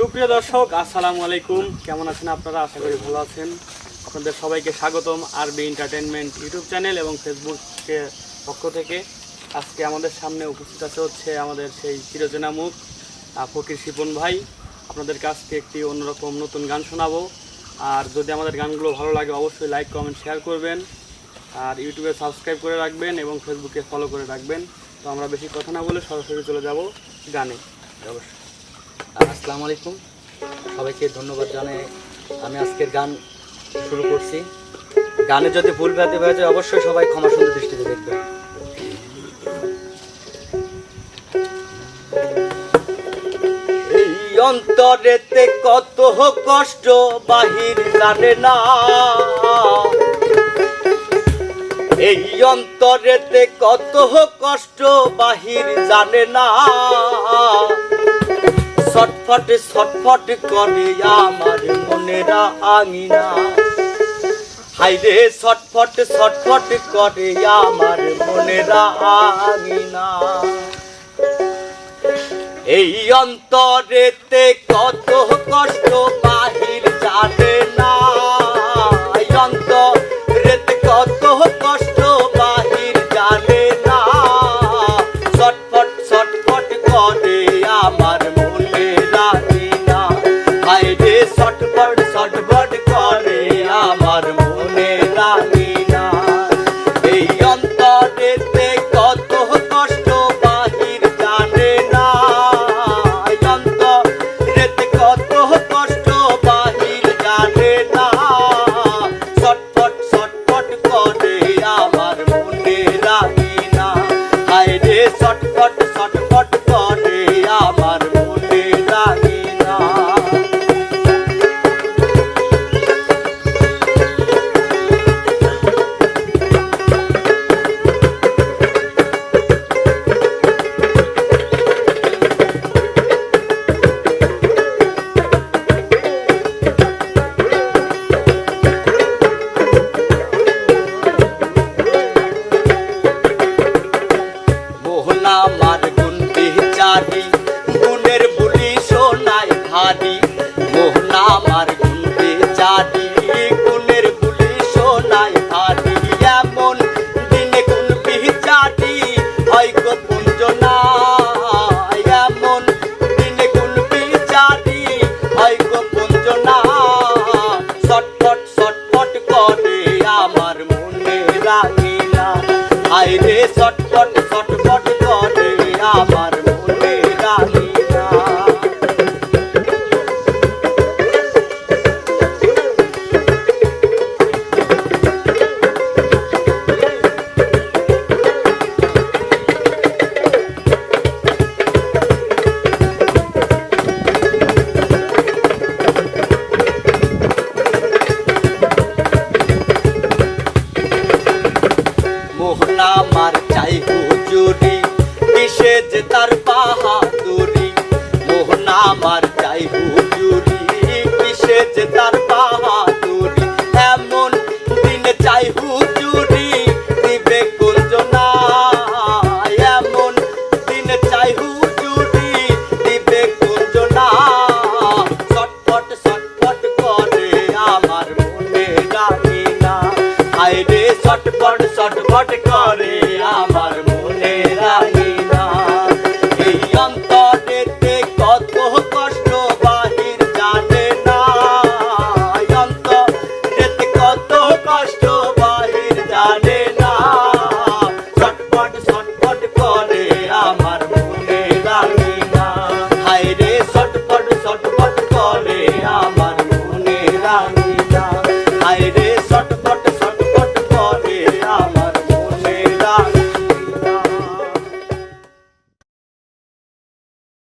সুপ্রিয় দর্শক, আসসালামু আলাইকুম। কেমন আছেন আপনারা? আশা করি ভালো আছেন। আপনাদের সবাইকে স্বাগতম আরবি এন্টারটেনমেন্ট ইউটিউব চ্যানেল এবং ফেসবুকের পক্ষ থেকে। আজকে আমাদের সামনে উপস্থিত আছে হচ্ছে আমাদের সেই চিরচেনা মুখ ফকির শিপন ভাই। আপনাদের কাছকে একটি অন্যরকম নতুন গান শোনাবো। আর যদি আমাদের গানগুলো ভালো লাগে, অবশ্যই লাইক কমেন্ট শেয়ার করবেন। আর ইউটিউবে সাবস্ক্রাইব করে রাখবেন এবং ফেসবুকে ফলো করে রাখবেন। তো আমরা বেশি কথা না বলে সরাসরি চলে যাব গানে। অবশ্যই। আসসালামু আলাইকুম। সবাইকে ধন্যবাদ জানাই আমি আজকের গান শুরু করছি। গানে যদি ভুল ভ্রান্তি হয়ে যায়, অবশ্যই সবাই ক্ষমা সুন্দর দৃষ্টিতে দেখবে অন্তরেতে কত কষ্ট, বাহির জানে না। এই অন্তরেতে কত কষ্ট, বাহির জানে না। ছটফট ছটফট করে আমার মনেরা আঙিনা। হাইরে, ছটফট ছটফট করে আমার মনেরা আঙিনা। এই অন্তরেতে কত হাইরে ছটফট মোহনা মোহনা মার চাই হুজুরি কিসে যে তার